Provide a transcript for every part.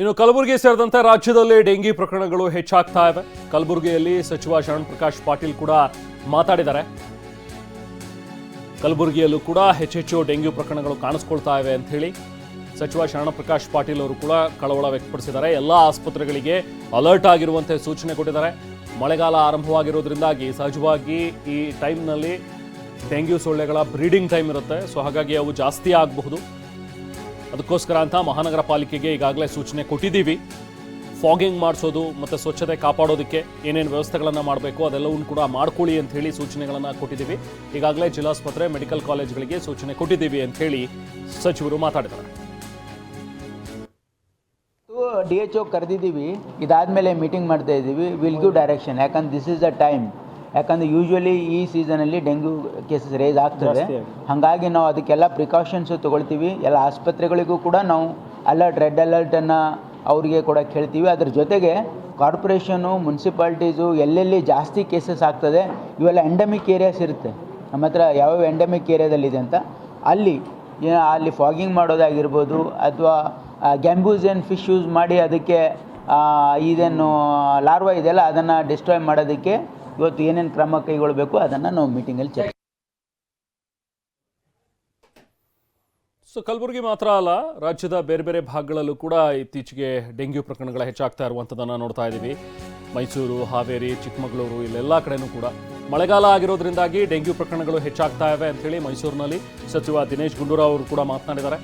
ಇನ್ನು ಕಲಬುರಗಿ ಸೇರಿದಂತೆ ರಾಜ್ಯದಲ್ಲಿ ಡೆಂಗಿ ಪ್ರಕರಣಗಳು ಹೆಚ್ಚಾಗ್ತಾ ಇವೆ. ಕಲಬುರಗಿಯಲ್ಲಿ ಸಚಿವ ಶರಣ್ ಪ್ರಕಾಶ್ ಪಾಟೀಲ್ ಕೂಡ ಮಾತಾಡಿದ್ದಾರೆ. ಕಲಬುರಗಿಯಲ್ಲೂ ಕೂಡ ಹೆಚ್ಚೆಚ್ಚು ಡೆಂಗ್ಯೂ ಪ್ರಕರಣಗಳು ಕಾಣಿಸ್ಕೊಳ್ತಾ ಇವೆ ಅಂತ ಹೇಳಿ ಸಚಿವ ಶರಣ ಪ್ರಕಾಶ್ ಪಾಟೀಲ್ ಅವರು ಕೂಡ ಕಳವಳ ವ್ಯಕ್ತಪಡಿಸಿದ್ದಾರೆ. ಎಲ್ಲ ಆಸ್ಪತ್ರೆಗಳಿಗೆ ಅಲರ್ಟ್ ಆಗಿರುವಂತೆ ಸೂಚನೆ ಕೊಟ್ಟಿದ್ದಾರೆ. ಮಳೆಗಾಲ ಆರಂಭವಾಗಿರೋದ್ರಿಂದಾಗಿ ಸಹಜವಾಗಿ ಈ ಟೈಮ್ನಲ್ಲಿ ಡೆಂಗ್ಯೂ ಸೊಳ್ಳೆಗಳ ಬ್ರೀಡಿಂಗ್ ಟೈಮ್ ಇರುತ್ತೆ. ಸೊ ಹಾಗಾಗಿ ಅವು ಜಾಸ್ತಿ ಆಗಬಹುದು. ಅದಕ್ಕೋಸ್ಕರ ಅಂತ ಮಹಾನಗರ ಪಾಲಿಕೆಗೆ ಈಗಾಗಲೇ ಸೂಚನೆ ಕೊಟ್ಟಿದ್ದೀವಿ. ಫಾಗಿಂಗ್ ಮಾಡಿಸೋದು ಮತ್ತು ಸ್ವಚ್ಛತೆ ಕಾಪಾಡೋದಕ್ಕೆ ಏನೇನು ವ್ಯವಸ್ಥೆಗಳನ್ನು ಮಾಡಬೇಕು ಅದೆಲ್ಲವನ್ನು ಕೂಡ ಮಾಡ್ಕೊಳ್ಳಿ ಅಂತ ಹೇಳಿ ಸೂಚನೆಗಳನ್ನು ಕೊಟ್ಟಿದ್ದೀವಿ. ಈಗಾಗಲೇ ಜಿಲ್ಲಾಸ್ಪತ್ರೆ, ಮೆಡಿಕಲ್ ಕಾಲೇಜ್ಗಳಿಗೆ ಸೂಚನೆ ಕೊಟ್ಟಿದ್ದೀವಿ ಅಂತ ಹೇಳಿ ಸಚಿವರು ಮಾತಾಡಿದ್ದಾರೆ. ಡಿ ಎಚ್ ಒ ಕರೆದಿದ್ದೀವಿ. ಇದಾದಮೇಲೆ ಮೀಟಿಂಗ್ ಮಾಡ್ತಾ ಇದ್ದೀವಿ. ವಿಲ್ ಗಿವ್ ಡೈರೆಕ್ಷನ್ ಯಾಕಂದ್ರೆ ದಿಸ್ ಇಸ್ ದ ಟೈಮ್ ಯಾಕಂದ್ರೆ ಯೂಶ್ವಲಿ ಈ ಸೀಸನಲ್ಲಿ ಡೆಂಗ್ಯೂ ಕೇಸಸ್ ರೇಸ್ ಆಗ್ತದೆ. ಹಾಗಾಗಿ ನಾವು ಅದಕ್ಕೆಲ್ಲ ಪ್ರಿಕಾಷನ್ಸು ತೊಗೊಳ್ತೀವಿ. ಎಲ್ಲ ಆಸ್ಪತ್ರೆಗಳಿಗೂ ಕೂಡ ನಾವು ಅಲರ್ಟ್ ರೆಡ್ ಅಲರ್ಟನ್ನು ಅವರಿಗೆ ಕೂಡ ಕೇಳ್ತೀವಿ. ಅದ್ರ ಜೊತೆಗೆ ಕಾರ್ಪೊರೇಷನು ಮುನ್ಸಿಪಾಲ್ಟೀಸು ಎಲ್ಲೆಲ್ಲಿ ಜಾಸ್ತಿ ಕೇಸಸ್ ಆಗ್ತದೆ ಇವೆಲ್ಲ ಎಂಡಮಿಕ್ ಏರಿಯಾಸ್ ಇರುತ್ತೆ. ನಮ್ಮ ಹತ್ರ ಯಾವ್ಯಾವ ಎಂಡಮಿಕ್ ಏರಿಯಾದಲ್ಲಿದೆ ಅಂತ ಅಲ್ಲಿ ಅಲ್ಲಿ ಫಾಗಿಂಗ್ ಮಾಡೋದಾಗಿರ್ಬೋದು ಅಥವಾ ಗ್ಯಾಂಬೂಸಿಯನ್ ಫಿಶ್ ಯೂಸ್ ಮಾಡಿ ಅದಕ್ಕೆ ಇದೇನು ಲಾರ್ವಾ ಇದೆಯಲ್ಲ ಅದನ್ನು ಡಿಸ್ಟ್ರಾಯ್ ಮಾಡೋದಕ್ಕೆ ಇವತ್ತು ಏನೇನು ಕ್ರಮ ಕೈಗೊಳ್ಳಬೇಕು ಅದನ್ನು ನಾವು ಮೀಟಿಂಗಲ್ಲಿ ಚರ್ಚೆ ಸೊ ಕಲಬುರಗಿ ಮಾತ್ರ ಅಲ್ಲ, ರಾಜ್ಯದ ಬೇರೆ ಬೇರೆ ಭಾಗಗಳಲ್ಲೂ ಕೂಡ ಇತ್ತೀಚೆಗೆ ಡೆಂಗ್ಯೂ ಪ್ರಕರಣಗಳ ಹೆಚ್ಚಾಗ್ತಾ ಇರುವಂಥದ್ದನ್ನು ನೋಡ್ತಾ ಇದ್ದೀವಿ. ಮೈಸೂರು, ಹಾವೇರಿ, ಚಿಕ್ಕಮಗಳೂರು, ಇಲ್ಲೆಲ್ಲ ಕಡೆನೂ ಕೂಡ ಮಳೆಗಾಲ ಆಗಿರೋದ್ರಿಂದಾಗಿ ಡೆಂಗ್ಯೂ ಪ್ರಕರಣಗಳು ಹೆಚ್ಚಾಗ್ತಾ ಇವೆ ಅಂಥೇಳಿ ಮೈಸೂರಿನಲ್ಲಿ ಸಚಿವ ದಿನೇಶ್ ಗುಂಡೂರಾವ್ ಅವರು ಕೂಡ ಮಾತನಾಡಿದ್ದಾರೆ.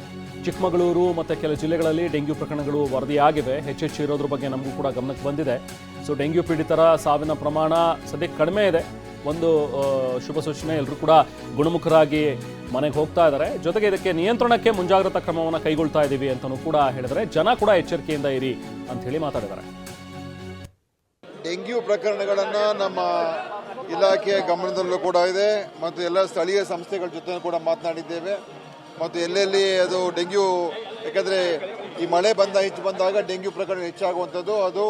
ಚಿಕ್ಕಮಗಳೂರು ಮತ್ತು ಕೆಲ ಜಿಲ್ಲೆಗಳಲ್ಲಿ ಡೆಂಗ್ಯೂ ಪ್ರಕರಣಗಳು ವರದಿಯಾಗಿವೆ. ಹೆಚ್ಚೆಚ್ಚು ಇರೋದ್ರ ಬಗ್ಗೆ ನಮಗೂ ಕೂಡ ಗಮನಕ್ಕೆ ಬಂದಿದೆ. ಸೊ ಡೆಂಗ್ಯೂ ಪೀಡಿತರ ಸಾವಿನ ಪ್ರಮಾಣ ಸದ್ಯಕ್ಕೆ ಕಡಿಮೆ ಇದೆ. ಒಂದು ಶುಭ ಸೂಚನೆ ಎಲ್ಲರೂ ಕೂಡ ಗುಣಮುಖರಾಗಿ ಮನೆಗೆ ಹೋಗ್ತಾ ಇದ್ದಾರೆ. ಜೊತೆಗೆ ಇದಕ್ಕೆ ನಿಯಂತ್ರಣಕ್ಕೆ ಮುಂಜಾಗ್ರತಾ ಕ್ರಮವನ್ನು ಕೈಗೊಳ್ತಾ ಇದ್ದೀವಿ ಅಂತಲೂ ಕೂಡ ಹೇಳಿದರೆ ಜನ ಕೂಡ ಎಚ್ಚರಿಕೆಯಿಂದ ಇರಿ ಅಂತ ಹೇಳಿ ಮಾತಾಡಿದ್ದಾರೆ. ಡೆಂಗ್ಯೂ ಪ್ರಕರಣಗಳನ್ನು ನಮ್ಮ ಇಲಾಖೆಯ ಗಮನದಲ್ಲೂ ಕೂಡ ಇದೆ. ಮತ್ತು ಎಲ್ಲ ಸ್ಥಳೀಯ ಸಂಸ್ಥೆಗಳ ಜೊತೆ ಕೂಡ ಮಾತನಾಡಿದ್ದೇವೆ. ಮತ್ತು ಎಲ್ಲೆಲ್ಲಿ ಅದು ಡೆಂಗ್ಯೂ, ಯಾಕಂದರೆ ಈ ಮಳೆ ಬಂದ ಹೆಚ್ಚು ಬಂದಾಗ ಡೆಂಗ್ಯೂ ಪ್ರಕರಣ ಹೆಚ್ಚಾಗುವಂಥದ್ದು, ಅದು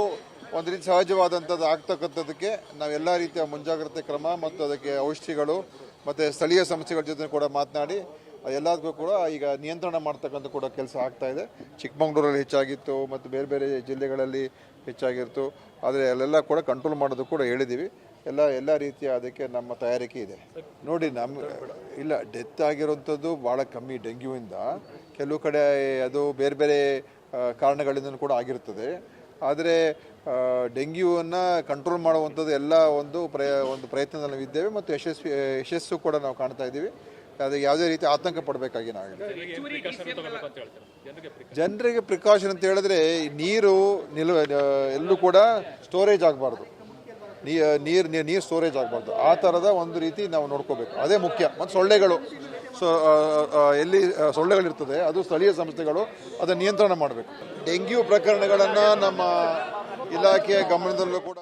ಒಂದು ರೀತಿ ಸಹಜವಾದಂಥದ್ದು ಆಗ್ತಕ್ಕಂಥದ್ದಕ್ಕೆ ಎಲ್ಲ ರೀತಿಯ ಮುಂಜಾಗ್ರತೆ ಕ್ರಮ ಮತ್ತು ಅದಕ್ಕೆ ಔಷಧಿಗಳು ಮತ್ತು ಸ್ಥಳೀಯ ಸಂಸ್ಥೆಗಳ ಜೊತೆ ಕೂಡ ಮಾತನಾಡಿ ಎಲ್ಲದಕ್ಕೂ ಕೂಡ ಈಗ ನಿಯಂತ್ರಣ ಮಾಡ್ತಕ್ಕಂಥ ಕೂಡ ಕೆಲಸ ಆಗ್ತಾ ಇದೆ. ಚಿಕ್ಕಮಗಳೂರಲ್ಲಿ ಹೆಚ್ಚಾಗಿತ್ತು ಮತ್ತು ಬೇರೆ ಬೇರೆ ಜಿಲ್ಲೆಗಳಲ್ಲಿ ಹೆಚ್ಚಾಗಿತ್ತು. ಆದರೆ ಅಲ್ಲೆಲ್ಲ ಕೂಡ ಕಂಟ್ರೋಲ್ ಮಾಡೋದು ಕೂಡ ಹೇಳಿದ್ದೀವಿ. ಎಲ್ಲ ಎಲ್ಲ ರೀತಿಯ ಅದಕ್ಕೆ ನಮ್ಮ ತಯಾರಿಕೆ ಇದೆ. ನೋಡಿ ನಮ್ಮ ಇಲ್ಲ ಡೆತ್ ಆಗಿರುವಂಥದ್ದು ಭಾಳ ಕಮ್ಮಿ ಡೆಂಗ್ಯೂಯಿಂದ ಕೆಲವು ಕಡೆ ಅದು ಬೇರೆ ಬೇರೆ ಕಾರಣಗಳಿಂದ ಕೂಡ ಆಗಿರ್ತದೆ. ಆದರೆ ಡೆಂಗ್ಯೂವನ್ನು ಕಂಟ್ರೋಲ್ ಮಾಡುವಂಥದ್ದು ಎಲ್ಲ ಒಂದು ಪ್ರಯ, ಒಂದು ಪ್ರಯತ್ನದಲ್ಲಿ ಮತ್ತು ಯಶಸ್ವಿ, ಯಶಸ್ಸು ಕೂಡ ನಾವು ಕಾಣ್ತಾ ಇದ್ದೀವಿ. ಅದಕ್ಕೆ ಯಾವುದೇ ರೀತಿ ಆತಂಕ ಪಡಬೇಕಾಗಿ ನಾವು ಜನರಿಗೆ ಪ್ರಿಕಾಷನ್ ಅಂತ ಹೇಳಿದ್ರೆ ನೀರು, ನಿಲ್ವ, ಎಲ್ಲೂ ಕೂಡ ಸ್ಟೋರೇಜ್ ಆಗಬಾರ್ದು. ನೀರು ನೀರು ಸ್ಟೋರೇಜ್ ಆಗಬಾರ್ದು. ಆ ಥರದ ಒಂದು ರೀತಿ ನಾವು ನೋಡ್ಕೋಬೇಕು. ಅದೇ ಮುಖ್ಯ. ಮತ್ತು ಸೊಳ್ಳೆಗಳು. ಸೊ ಎಲ್ಲಿ ಸೊಳ್ಳೆಗಳಿರ್ತದೆ, ಅದು ಸ್ಥಳೀಯ ಸಂಸ್ಥೆಗಳು ಅದನ್ನು ನಿಯಂತ್ರಣ ಮಾಡಬೇಕು. ಡೆಂಗ್ಯೂ ಪ್ರಕರಣಗಳನ್ನು ನಮ್ಮ ಇಲಾಖೆಯ ಗಮನದಲ್ಲೂ ಕೂಡ